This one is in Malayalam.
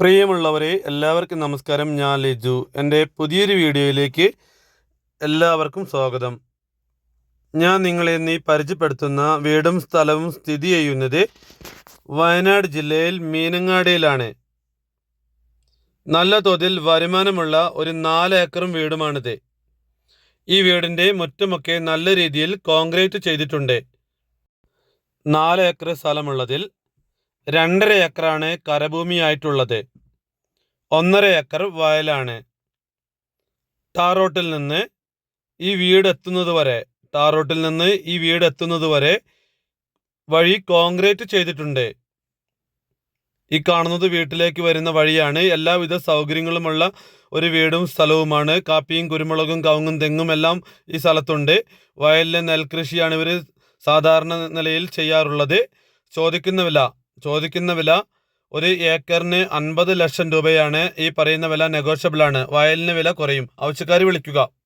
പ്രിയമുള്ളവരെ എല്ലാവർക്കും നമസ്കാരം. ഞാൻ ലിജു. എന്റെ പുതിയൊരു വീഡിയോയിലേക്ക് എല്ലാവർക്കും സ്വാഗതം. ഞാൻ നിങ്ങളെ നീ പരിചയപ്പെടുത്തുന്ന വീടും സ്ഥലവും സ്ഥിതി ചെയ്യുന്നത് വയനാട് ജില്ലയിൽ മീനങ്ങാടിയിലാണ്. നല്ല തോതിൽ വരുമാനമുള്ള ഒരു നാല് ഏക്കറും വീടുമാണിത്. ഈ വീടിന്റെ മുറ്റമൊക്കെ നല്ല രീതിയിൽ കോൺക്രീറ്റ് ചെയ്തിട്ടുണ്ട്. നാല് ഏക്കർ സ്ഥലമുള്ളതിൽ രണ്ടര ഏക്കറാണ് കരഭൂമിയായിട്ടുള്ളത്. ഒന്നര ഏക്കർ വയലാണ്. ടാറോട്ടിൽ നിന്ന് ഈ വീട് എത്തുന്നത് വരെ ടാറോട്ടിൽ നിന്ന് ഈ വീട് എത്തുന്നത് വരെ വഴി കോൺക്രീറ്റ് ചെയ്തിട്ടുണ്ട്. ഈ കാണുന്നത് വീട്ടിലേക്ക് വരുന്ന വഴിയാണ്. എല്ലാവിധ സൗകര്യങ്ങളുമുള്ള ഒരു വീടും സ്ഥലവുമാണ്. കാപ്പിയും കുരുമുളകും കവുങ്ങും തെങ്ങും എല്ലാം ഈ സ്ഥലത്തുണ്ട്. വയലിലെ നെൽകൃഷിയാണ് ഇവർ സാധാരണ നിലയിൽ ചെയ്യാറുള്ളത്. ചോദിക്കുന്ന വില ചോദിക്കുന്ന വില ഒരു ഏക്കറിന് അൻപത് ലക്ഷം രൂപയാണ്. ഈ പറയുന്ന വില നെഗോഷ്യബിൾ ആണ്. വയലിന് വില കുറയും. ആവശ്യക്കാർ വിളിക്കുക.